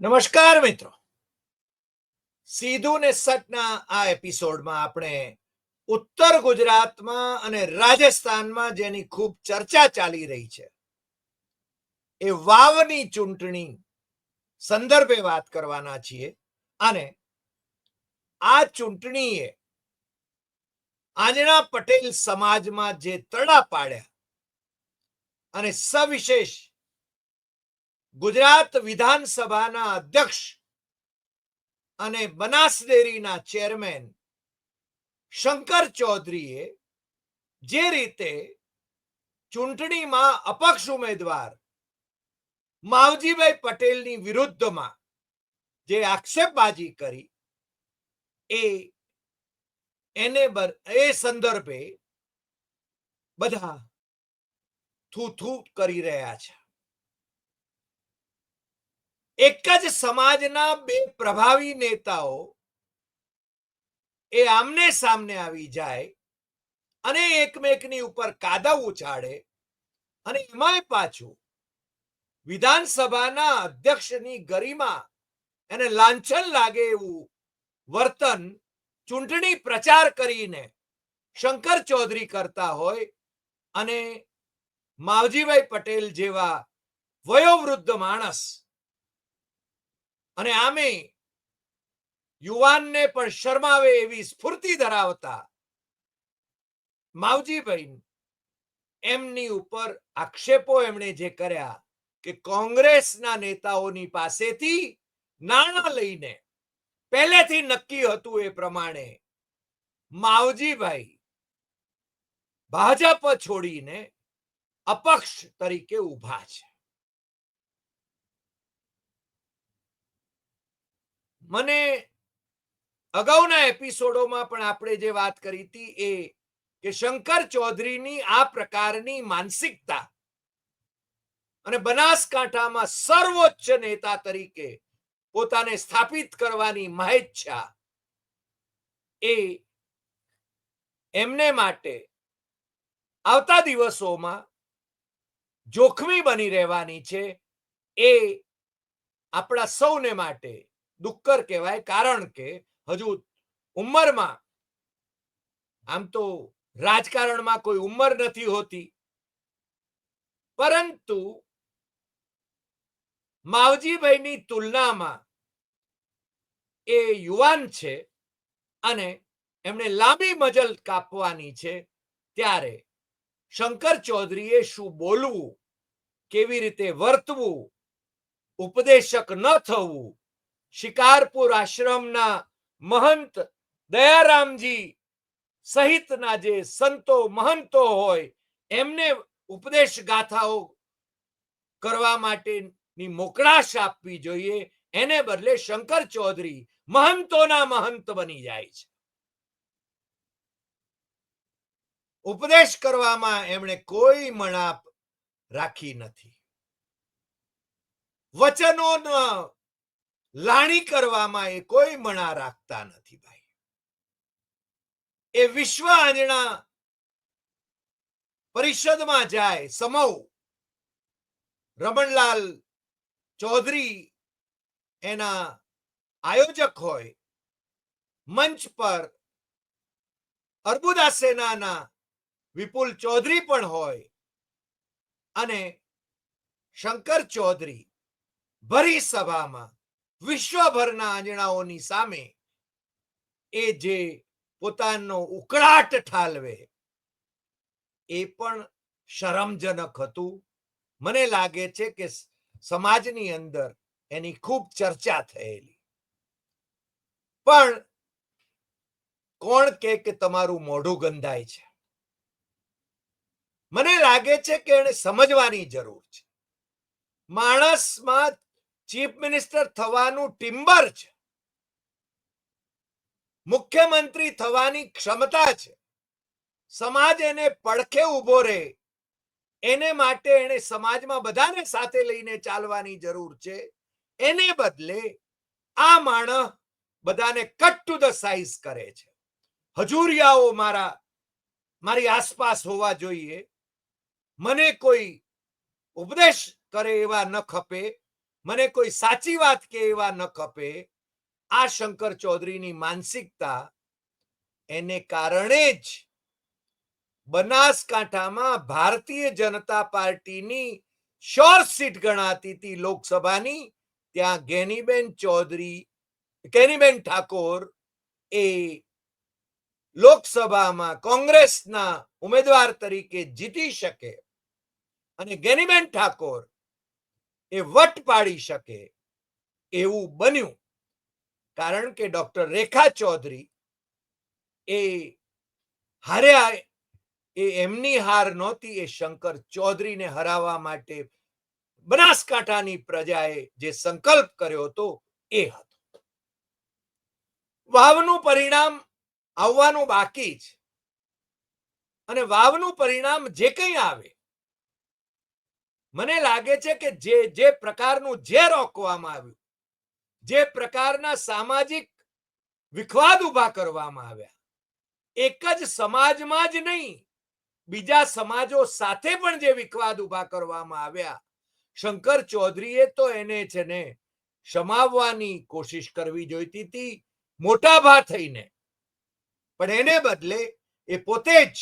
નમસ્કાર મિત્રો. સીધું ને સટના આ એપિસોડમાં આપણે ઉત્તર ગુજરાતમાં અને રાજસ્થાનમાં જેની ખૂબ ચર્ચા ચાલી રહી છે. એ વાવની ચૂંટણી સંદર્ભે વાત કરવાના છીએ અને આ ચૂંટણીએ આંજણા પટેલ સમાજમાં જે તડા પાડ્યા અને સવિશેષ ગુજરાત વિધાનસભાના અધ્યક્ષ અને બનાસ ડેરીના ચેરમેન શંકર ચૌધરીએ જે રીતે ચૂંટણીમાં અપક્ષ ઉમેદવાર માવજીભાઈ પટેલની વિરુદ્ધમાં જે આક્ષેપબાજી કરી, એ એને એ સંદર્ભે બધા થૂ થૂ કરી રહ્યા છે. એક જ સમાજના બે પ્રભાવી નેતાઓ એ આમને સામને આવી જાય અને એકમેકની ઉપર કાદવ ઉછાળે અને એમાંય પાછું વિધાનસભાના અધ્યક્ષની ગરિમા એને લાંછન લાગે એવું વર્તન ચૂંટણી પ્રચાર કરીને શંકર ચૌધરી કરતા હોય અને માવજીભાઈ પટેલ જેવા વયોવૃદ્ધ માણસ અને આમે યુવાનને પણ શરમાવે એવી સ્ફૂર્તિ ધરાવતા માવજીભાઈ એમની ઉપર આક્ષેપો એમણે જે કર્યા કે કોંગ્રેસના નેતાઓની પાસેથી નાણાં લઈને પહેલેથી નક્કી હતું એ પ્રમાણે માવજીભાઈ ભાજપ છોડીને અપક્ષ તરીકે ઊભા છે. મને અગાઉના એપિસોડોમાં પણ આપણે જે વાત કરી હતી એ કે શંકર ચૌધરીની આ પ્રકારની માનસિકતા અને બનાસકાંઠામાં સર્વોચ્ચ નેતા તરીકે પોતાને સ્થાપિત કરવાની મહેચ્છા એ એમને માટે આવતા દિવસોમાં જોખમી બની રહેવાની છે એ આપણા સૌને માટે દુક્કર કહેવાય, કારણ કે હજુ ઉંમરમાં, આમ તો રાજકારણમાં કોઈ ઉંમર નથી હોતી. પરંતુ માવજીભાઈની તુલનામાં એ યુવાન છે અને એમણે લાંબી મજલ કાપવાની છે. ત્યારે શંકર ચૌધરીએ શું બોલવું, કેવી રીતે વર્તવું, ઉપદેશક ન થવું શિકારપુર આશ્રમના મહંત દયારામજી સહિતના જે સંતો મહંતો હોય, એમને ઉપદેશ ગાથાઓ કરવા માટેની મોકળાશ આપવી જોઈએ. એને બદલે શંકર ચૌધરી મહંતોના મહંત બની જાય છે. ઉપદેશ કરવામાં એમણે કોઈ મણાપ રાખી નથી. વચનો લાણી કરવામાં એ કોઈ મણા રાખતા નથી ભાઈ. એ વિશ્વ આંજણા પરિષદમાં જાય સમૌ રમણલાલ ચૌધરી એના આયોજક હોય, મંચ પર અર્બુદા સેનાના વિપુલ ચૌધરી પણ હોય અને શંકર ચૌધરી ભરી સભામાં વિશ્વભરના આંજણાઓની સામે એ જે પોતાનો ઉકળાટ ઠાલવે, એ પણ શરમજનક હતું. મને લાગે છે કે સમાજની અંદર એની ખૂબ ચર્ચા થયેલી. પણ કોણ કે કે તમારું મોઢું ગંધાય છે? મને લાગે છે કે એને સમજવાની જરૂર છે. માણસમાં ચીફ મિનિસ્ટર થવાનું ટિમ્બર છે. મુખ્યમંત્રી થવાની ક્ષમતા છે. સમાજ એને પડખે ઊભો રહે. એને માટે એને સમાજમાં બધાને સાથે લઈને ચાલવાની જરૂર છે. એને બદલે આ માણસ બધાને કટ ટુ ધ સાઇઝ કરે છે. હજુરિયાઓ મારા, મારી આસપાસ હોવા જોઈએ. મને કોઈ ઉપદેશ કરે એવા ન ખપે. મને કોઈ સાચી વાત કે એવા ન ખપે. આ શંકર ચૌધરીની માનસિકતા એને કારણે જ બનાસકાંઠામાં ભારતીય જનતા પાર્ટીની શોર્ટ સીટ ગણાતી હતી લોકસભાની. ત્યાં ગેનીબેન ચૌધરી, ગેનીબેન ઠાકોર એ લોકસભામાં કોંગ્રેસના ઉમેદવાર તરીકે જીતી શકે. અને ગેનીબેન ઠાકોર એ વટ પાડી શકે એવું બન્યું. કારણ કે ડોક્ટર રેખા ચૌધરી એ હાર્યા એ એમની હાર નહોતી, એ શંકર ચૌધરીને હરાવવા માટે બનાસકાંઠાની પ્રજાએ જે સંકલ્પ કર્યો હતો એ હતો. વાવનું પરિણામ આવવાનું બાકી છે અને વાવનું પરિણામ જે કંઈ આવે મને લાગે છે કે જે જે પ્રકારનું જે રોકવામાં આવ્યું, જે પ્રકારના સામાજિક વિખવાદ ઊભા કરવામાં આવ્યા, એક જ સમાજમાં જ નહીં, બીજા સમાજો સાથે પણ જે વિખવાદ ઊભા કરવામાં આવ્યા, શંકર ચૌધરીએ તો એને છે ને સમાવવાની કોશિશ કરવી જોઈતી હતી મોટા ભા થઈને. પણ એને બદલે એ પોતે જ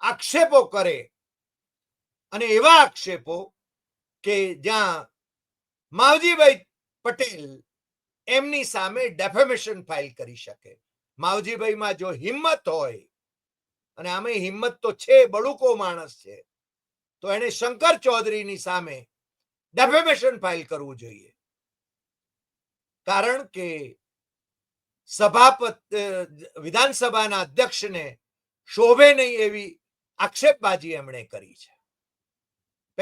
આક્ષેપો કરે અને એવા આક્ષેપો કે જ્યાં માવજીભાઈ પટેલ એમની સામે ડેફેમેશન ફાઇલ કરી શકે. માવજીભાઈમાં જો હિંમત હોય, અને આમે હિંમત તો છે, બળુકો માણસ છે, તો એને શંકર ચૌધરીની સામે ડેફેમેશન ફાઇલ કરવું જોઈએ. કારણ કે સભાપત વિધાનસભાના અધ્યક્ષને શોભે નહીં એવી આક્ષેપબાજી એમણે કરી છે.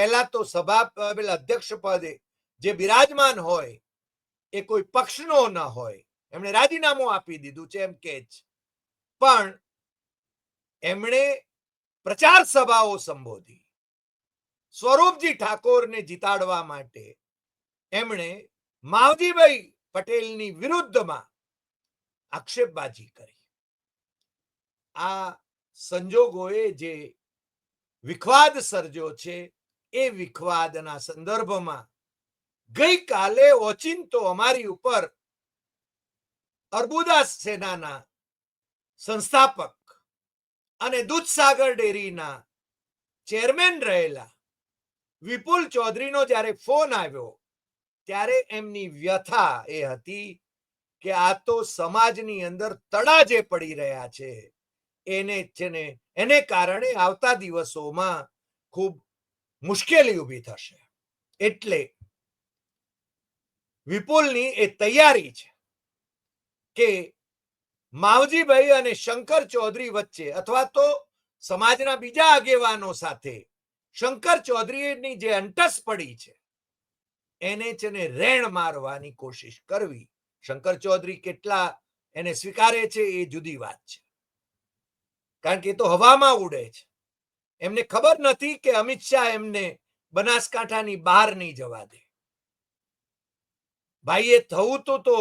પહેલા તો સભા અધ્યક્ષ પદે જે બિરાજમાન હોય, એ કોઈ પક્ષનો ન હોય. એમણે રાજીનામું આપી દીધું છે એમ કે પણ એમણે પ્રચાર સભાઓ સંબોધી. સ્વરૂપજી ઠાકોરને જીતાડવા માટે એમણે માવજીભાઈ પટેલની વિરુદ્ધમાં આક્ષેપબાજી કરી. આ સંજોગોએ જે વિખવાદ સર્જો છે એ વિખવાદના સંદર્ભમાં ગઈકાલે ઓચિંતો અમારી ઉપર અર્બુદાસ સેનાના સંસ્થાપક અને દૂધસાગર ડેરીના ચેરમેન રહેલા વિપુલ ચૌધરીનો જ્યારે ફોન આવ્યો, ત્યારે એમની વ્યથા એ હતી કે આ તો સમાજની અંદર તડાજે પડી રહ્યા છે. એને છે ને એને કારણે આવતા દિવસોમાં ખૂબ મુશ્કેલી ઊભી થશે. એટલે વિપુલની એ તૈયારી છે કે માવજીભાઈ અને શંકર ચૌધરી વચ્ચે અથવા તો સમાજના બીજા આગેવાનો સાથે શંકર ચૌધરીની જે અંટસ પડી છે, એને છે ને રેણ મારવાની કોશિશ કરવી. શંકર ચૌધરી કેટલા એને સ્વીકારે છે એ જુદી વાત છે. કારણ કે એ તો હવામાં ઉડે છે. એમને ખબર નથી કે અમિત શાહ એમને બનાસકાંઠાની બહાર નહીં જવા દે. ભાઈએ થવું તો તો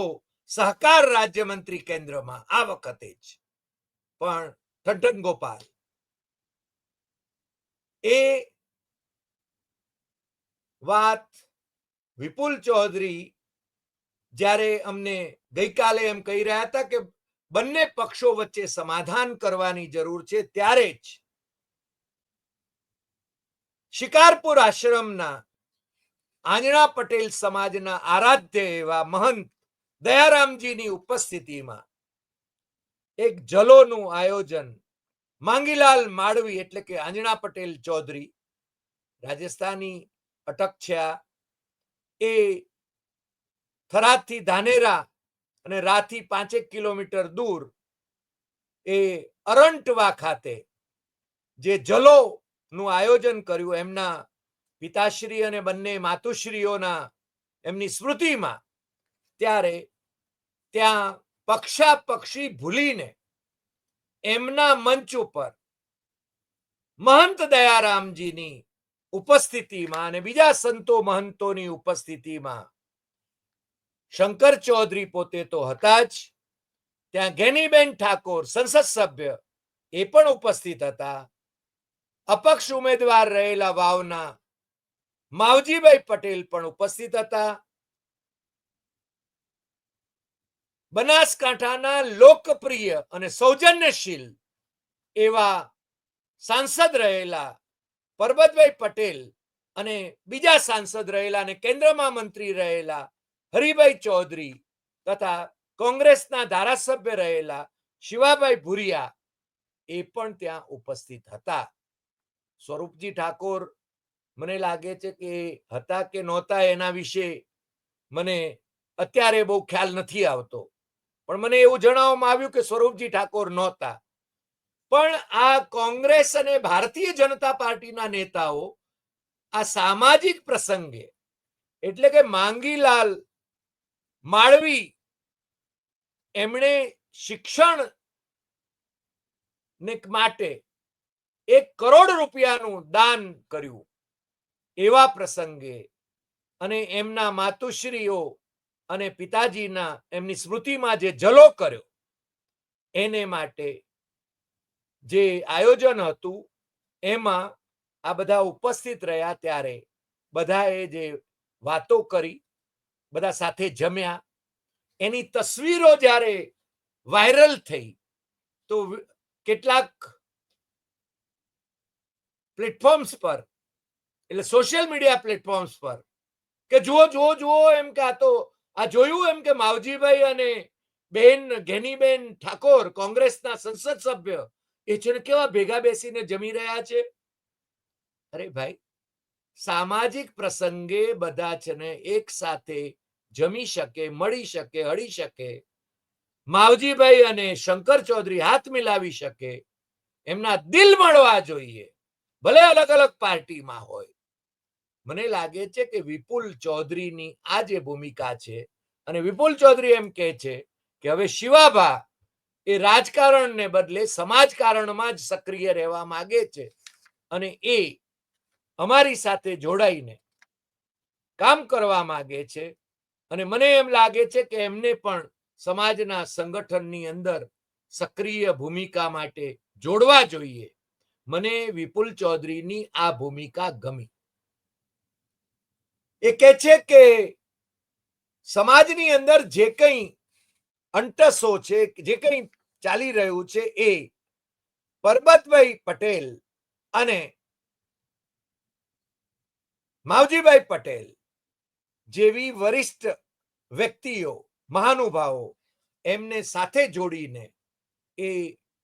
સહકાર રાજ્યમંત્રી કેન્દ્રમાં આ વખતે જ. પણ ઠંઠન ગોપાલ, એ વાત વિપુલ ચૌધરી જ્યારે અમને ગઈકાલે એમ કહી રહ્યા હતા કે બંને પક્ષો વચ્ચે સમાધાન કરવાની જરૂર છે ત્યારે જ શિકારપુર આશ્રમના આંજણા પટેલ સમાજના આરાધ્ય એવા મહંત દયારામજીની ઉપસ્થિતિમાં એક જલોનું આયોજન માંગીલાલ માળવી એટલે કે આંજણા પટેલ ચૌધરી રાજસ્થાની અટક છે એ થરાદથી ધાનેરા અને રાથી પાંચેક કિલોમીટર દૂર એ અરંટવા ખાતે જે જલો નું આયોજન કર્યું એમના પિતાશ્રી અને બંને માતુશ્રીઓના એમની સ્મૃતિમાં. ત્યારે ત્યાં પક્ષા પક્ષી ભૂલીને એમના મંચ ઉપર મહંત દયારામજીની ઉપસ્થિતિમાં અને બીજા સંતો મહંતોની ઉપસ્થિતિમાં શંકર ચૌધરી પોતે તો હતા જ. ત્યાં ગેનીબેન ઠાકોર સંસદ સભ્ય એ પણ ઉપસ્થિત હતા. અપક્ષ ઉમેદવાર રહેલા વાવના માવજીભાઈ પટેલ પણ ઉપસ્થિત હતા. બનાસકાંઠાના લોકપ્રિય અને સૌજન્યશીલ એવા સાંસદ રહેલા પરબતભાઈ પટેલ અને બીજા સાંસદ રહેલા અને કેન્દ્રમાં મંત્રી રહેલા હરિભાઈ ચૌધરી તથા કોંગ્રેસના ધારાસભ્ય રહેલા શિવાભાઈ ભુરિયા એ પણ ત્યાં ઉપસ્થિત હતા. સ્વરૂપજી ઠાકોર મને લાગે છે કે હતા કે નહોતા એના વિશે મને અત્યારે બહુ ખ્યાલ નથી આવતો. પણ મને એવું જણાવવામાં આવ્યું કે સ્વરૂપજી ઠાકોર નહોતા. પણ આ કોંગ્રેસ અને ભારતીય જનતા પાર્ટીના નેતાઓ આ સામાજિક પ્રસંગે એટલે કે માંગીલાલ માળવી એમણે શિક્ષણ ને માટે એક કરોડ રૂપિયાનું દાન કર્યું. એવા પ્રસંગે અને એમના માતુશ્રીઓ અને પિતાજીના એમની સ્મૃતિમાં જે જલો કર્યો, એને માટે જે આયોજન હતું, એમાં આ બધા ઉપસ્થિત રહ્યા ત્યારે બધાએ જે વાતો કરી, બધા સાથે જમ્યા. એની તસવીરો જ્યારે વાયરલ થઈ, તો કેટલાક પ્લેટફોર્મ્સ પર, એટલે સોશિયલ મીડિયા પ્લેટફોર્મ્સ પર, કે જુઓ જુઓ જુઓ એમ કે આ તો, આ જોયું એમ કે માવજીભાઈ અને બેન, ઘેનીબેન ઠાકોર, કોંગ્રેસના સંસદ સભ્ય, એ છે કેવા ભેગા બેસીને જમી રહ્યા છે? અરે ભાઈ, સામાજિક પ્રસંગે બધા છે ને એક સાથે જમી શકે, મળી શકે, હળી શકે, માવજીભાઈ અને શંકર ચૌધરી હાથ મિલાવી શકે, એમના દિલ મળવા જોઈએ. ભલે અલગ અલગ પાર્ટીમાં હોય. મને લાગે છે કે વિપુલ ચૌધરીની આ જે ભૂમિકા છે અને વિપુલ ચૌધરી એમ કહે છે કે હવે શિવાભા એ રાજકારણને બદલે સમાજકારણમાં જ સક્રિય રહેવા માગે છે અને એ અમારી સાથે જોડાઈને કામ કરવા માગે છે. અને મને એમ લાગે છે કે એમને પણ સમાજના સંગઠનની અંદર સક્રિય ભૂમિકા માટે જોડવા જોઈએ. મને વિપુલ ચૌધરીની આ ભૂમિકા ગમી. એ કહે છે કે સમાજની અંદર જે કંઈ અંટસો છે, જે કંઈ ચાલી રહ્યું છે એ પરબતભાઈ પટેલ અને માવજીભાઈ પટેલ જેવી વરિષ્ઠ વ્યક્તિઓ, મહાનુભાવો એમને સાથે જોડીને એ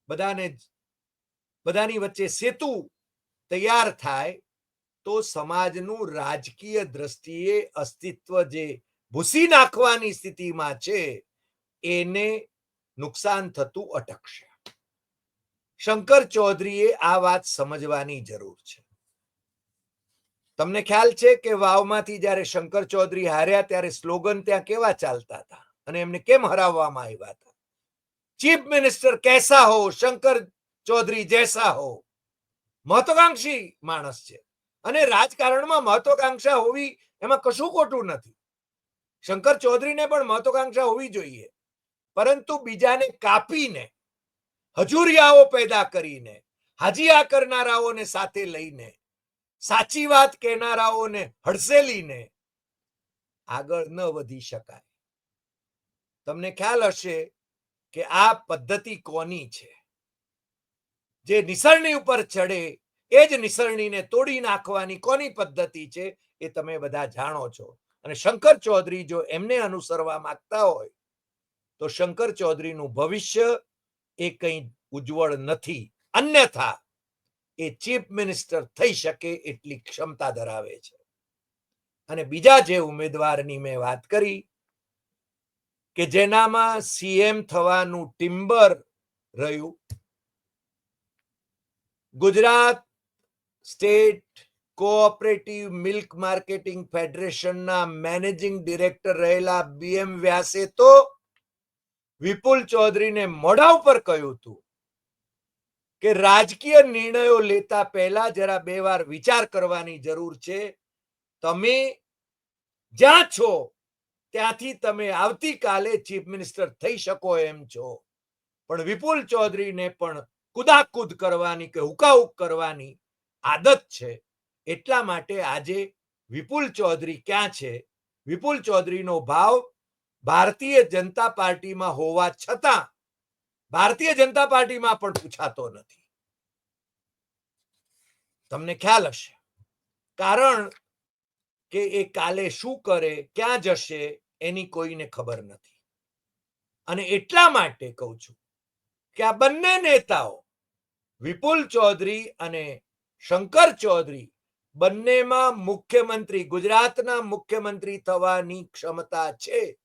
બધાને બધાની વચ્ચે સેતુ તૈયાર થાય, તો સમાજનું રાજકીય દ્રષ્ટિએ અસ્તિત્વ જે ભૂસી નાખવાની સ્થિતિમાં છે, એને નુકસાન થતું અટકશે. શંકર ચૌધરીએ આ વાત સમજવાની જરૂર છે. તમને ખ્યાલ છે કે વાવમાંથી જ્યારે શંકર ચૌધરી હાર્યા ત્યારે સ્લોગન ત્યાં કેવા ચાલતા હતા અને એમને કેમ હરાવવામાં આવ્યા હતા? ચીફ મિનિસ્ટર કેસા હો, શંકર ચૌધરી જૈસા હો. મહત્વાકાંક્ષી માણસ છે. અને રાજકારણમાં મહત્વાકાંક્ષા હોવી એમાં કશું ખોટું નથી. શંકર ચૌધરીને પણ મહત્વાકાંક્ષા હોવી જોઈએ. પરંતુ બીજાને કાપીને, હજુરિયાઓ પેદા કરીને હાજીયા કરનારાઓને સાથે લઈને, સાચી વાત કહેનારાઓને હડસેલીને આગળ ન વધી શકાય. તમને ખ્યાલ હશે કે આ પદ્ધતિ કોની છે? જે નિસરણી ઉપર ચડે, એ જ નિસરણીને તોડી નાખવાની કોની પદ્ધતિ છે, એ તમે બધા જાણો છો. અને શંકર ચૌધરી જો એમને અનુસરવા માંગતા હોય, તો શંકર ચૌધરીનું ભવિષ્ય એ કંઈ ઉજ્જવળ નથી. અન્યથા, એ ચીફ મિનિસ્ટર થઈ શકે એટલી ક્ષમતા ધરાવે છે. અને બીજા જે ઉમેદવારની મેં વાત કરી, કે જેનામાં સીએમ થવાનું ટિમ્બર રહ્યું Gujarat state cooperative milk marketing ફેડરેશનના managing director રહેલા બીએમ વ્યાસે તો વિપુલ ચૌધરીને મોઢા ઉપર કહ્યું હતું કે રાજકીય નિર્ણયો લેતા પહેલા જરા બે વાર વિચાર કરવાની જરૂર છે. તમે જ્યાં છો ત્યાંથી તમે આવતીકાલે ચીફ મિનિસ્ટર થઈ શકો એમ છો. પણ વિપુલ ચૌધરીને પણ કુદાકુદ કરવાની કે હુકાઉક કરવાની આદત છે. એટલા માટે આજે વિપુલ ચૌધરી ક્યાં છે? વિપુલ ચૌધરીનો ભાવ ભારતીય જનતા પાર્ટીમાં હોવા છતાં ભારતીય જનતા પાર્ટીમાં પણ પૂછાતો નથી. તમને ખ્યાલ હશે. કારણ કે એ કાલે શું કરે, ક્યાં જશે, એની કોઈને ખબર નથી. અને એટલા માટે કહું છું કે આ બંને નેતાઓ વિપુલ ચૌધરી અને શંકર ચૌધરી બંનેમાં મુખ્યમંત્રી, ગુજરાતના મુખ્યમંત્રી થવાની ક્ષમતા છે.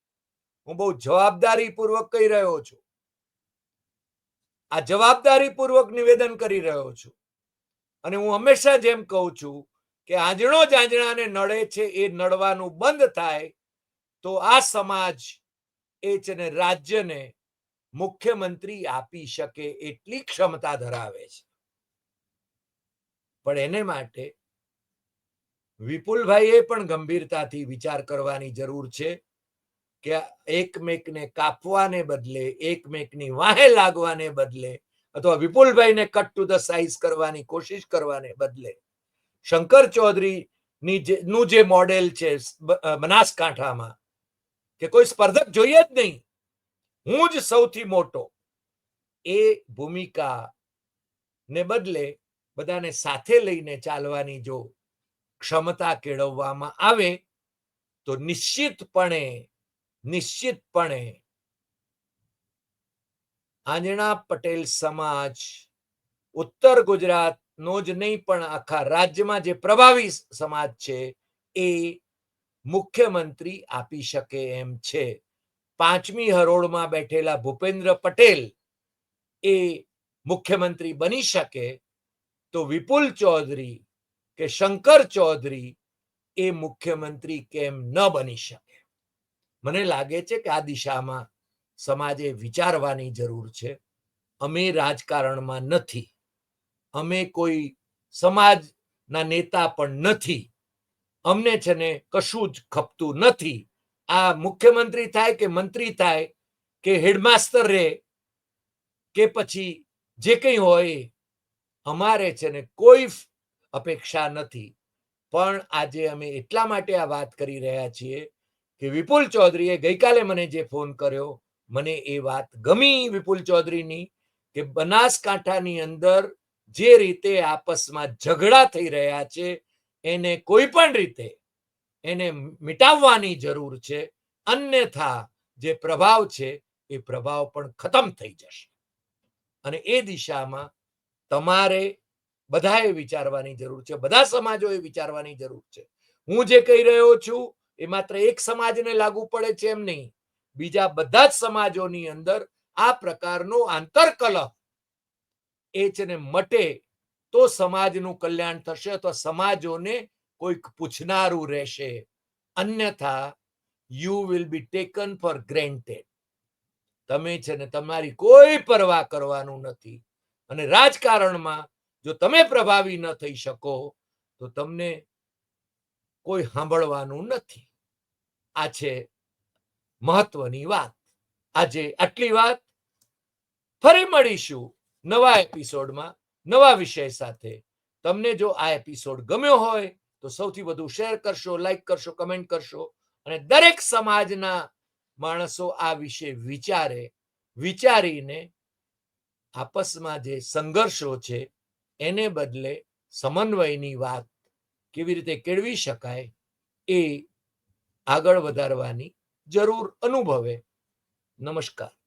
હું બહુ જવાબદારી પૂર્વક કહી રહ્યો છું. આ જવાબદારી પૂર્વક નિવેદન કરી રહ્યો છું. અને હું હંમેશા જેમ કહું છું કે આંજણો જાંજણાને નડે છે, એ નડવાનું બંધ થાય, તો આ સમાજ એ છે ને રાજ્યને મુખ્યમંત્રી આપી શકે એટલી ક્ષમતા ધરાવે છે. પણ એને માટે વિપુલભાઈએ પણ ગંભીરતાથી વિચાર કરવાની જરૂર છે કે એકમેકને કાપવાને બદલે, એકમેકની વાહે લાગવાને બદલે અથવા વિપુલભાઈને કટ ટુ ધ સાઇઝ કરવાની કોશિશ કરવાને બદલે શંકર ચૌધરીની જે, નું જે મોડેલ છે બનાસકાંઠામાં, કે કોઈ સ્પર્ધક જોઈએ જ નહીં. હું જ સૌથી મોટો. એ ભૂમિકા ને બદલે બધાને સાથે લઈને ચાલવાની જો ક્ષમતા કેળવવામાં આવે, તો નિશ્ચિતપણે નિશ્ચિતપણે આંજણા પટેલ સમાજ, ઉત્તર ગુજરાતનો જ નહીં પણ આખા રાજ્યમાં જે પ્રભાવી સમાજ છે, એ મુખ્યમંત્રી આપી શકે એમ છે. પાંચમી હરોળમાં બેઠેલા ભૂપેન્દ્ર પટેલ એ મુખ્યમંત્રી બની શકે તો વિપુલ ચૌધરી કે શંકર ચૌધરી એ મુખ્યમંત્રી કેમ ન બની શકે? મને લાગે છે કે આ દિશામાં સમાજે વિચારવાની જરૂર છે. અમે રાજકારણમાં નથી. અમે કોઈ સમાજના નેતા પણ નથી. અમને છે ને કશું જ ખપતું નથી. આ મુખ્યમંત્રી થાય કે મંત્રી થાય, કે હેડમાસ્ટર રહે, કે પછી જે કંઈ હોય, અમારે છે ને કોઈ અપેક્ષા નથી. પણ આજે અમે એટલા માટે આ વાત કરી રહ્યા છીએ કે વિપુલ ચૌધરીએ ગઈકાલે મને જે ફોન કર્યો, મને એ વાત ગમી વિપુલ ચૌધરીની કે બનાસકાંઠાની અંદર જે રીતે આપસમાં ઝઘડા થઈ રહ્યા છે, એને કોઈ પણ રીતે એને મિટાવવાની જરૂર છે. અન્યથા જે પ્રભાવ છે, એ પ્રભાવ પણ ખતમ થઈ જશે. અને એ દિશામાં તમારે બધાએ વિચારવાની જરૂર છે. બધા સમાજોએ વિચારવાની જરૂર છે. હું જે કહી રહ્યો છું, એ માત્ર એક સમાજને લાગુ પડે છે એમ નહીં. બીજા બધા જ સમાજોની અંદર આ પ્રકારનો આંતરકલહ એ છે ને મટે તો સમાજનું કલ્યાણ થશે અથવા સમાજોને કોઈક પૂછનારું રહેશે. અન્યથા you will be taken for granted તમે છે ને તમારી કોઈ પરવા કરવાનું નથી. અને રાજકારણમાં, જો તમે પ્રભાવી ન થઈ શકો, તો તમને કોઈ સાંભળવાનું નથી. આ છે મહત્વની વાત. આજે આટલી વાત. ફરી મળીશું નવા એપિસોડમાં નવા વિષય સાથે. તમને જો આ એપિસોડ ગમ્યો હોય તો સૌથી વધુ શેર કરશો લાઈક કરશો કમેન્ટ કરશો અને દરેક સમાજના માણસો આ વિશે વિચારે, વિચારીને આપસમાં જે સંઘર્ષો છે એને બદલે સમન્વયની વાત કેવી રીતે કેળવી શકાય એ આગળ વધારવાની જરૂર અનુભવે. નમસ્કાર.